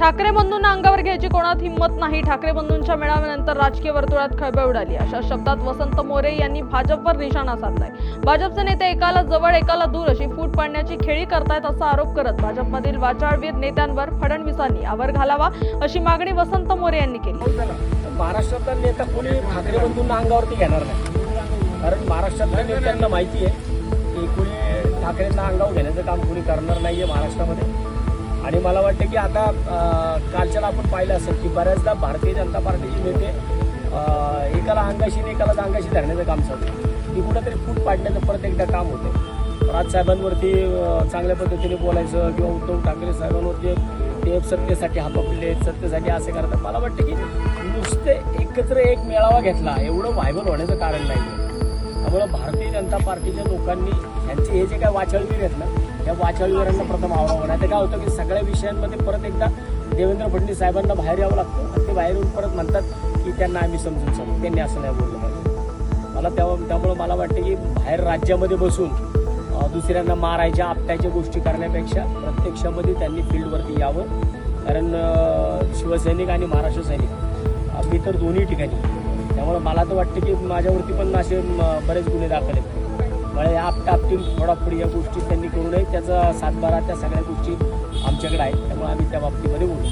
ठाकरे बंधूंना अंगावर घ्यायची कोणात हिंमत नाही. ठाकरे बंधूंच्या मेळाव्यानंतर राजकीय वर्तुळात खळबळ उडाली. अशा शब्दात वसंत मोरे यांनी भाजपवर निशाणा साधलाय. भाजपचे नेते एकाला जवळ एकाला दूर अशी फूट पाडण्याची खेळी करतायत असा आरोप करत भाजपमधील वाचाळवीर नेत्यांवर फडणवीसांनी आवर घालावा अशी मागणी वसंत मोरे यांनी केली. महाराष्ट्रातला नेता कोणी ठाकरे बंधूंना अंगावरती घेणार नाही. कारण महाराष्ट्रातल्या नेत्यांना माहिती आहे की कोणी ठाकरेंना अंगावर घेण्याचं काम कोणी करणार नाहीये महाराष्ट्रामध्ये. आणि मला वाटतं की आता कालच्याला आपण पाहिलं असेल की बऱ्याचदा भारतीय जनता पार्टीचे नेते एकाला अंगाशी आणि एकाला अंगाशी धरण्याचं काम चालतं की कुठंतरी फूट पाडण्याचं परत एकदा काम होतं. राज साहेबांवरती चांगल्या पद्धतीने बोलायचं किंवा उद्धव ठाकरे साहेबांवरती ते सत्तेसाठी हापपले सत्तेसाठी असे करतात. मला वाटतं की नुसते एकत्र एक मेळावा घेतला एवढं व्हायबल होण्याचं कारण नाही त्यामुळं भारतीय जनता पार्टीच्या लोकांनी यांचे हे जे काय वाचळवीर आहेत ना त्या वाचाळीवरांना प्रथम आवडावं नाही तर काय होतं की सगळ्या विषयांमध्ये परत एकदा देवेंद्र फडणवीस साहेबांना बाहेर यावं लागतं. आणि ते बाहेर येऊन परत म्हणतात की त्यांना आम्ही समजून सांगू. त्यांनी असं नाही बोललं पाहिजे. मला तेव्हा त्यामुळं मला वाटतं की बाहेर राज्यामध्ये बसून दुसऱ्यांना मारायच्या आपटायच्या गोष्टी करण्यापेक्षा प्रत्यक्षामध्ये त्यांनी फील्डवरती यावं. कारण शिवसैनिक आणि महाराष्ट्र सैनिक मी तर दोन्ही ठिकाणी. त्यामुळं मला तर वाटतं की माझ्यावरती पण असे बरेच गुन्हे दाखल आहेत. फळे आपटापटील आपटा या गोष्टी त्यांनी करू नये. त्याचा सातबारा त्या सगळ्या गोष्टी आमच्याकडे आहेत. त्यामुळे आम्ही त्या बाबतीमध्ये बोलू.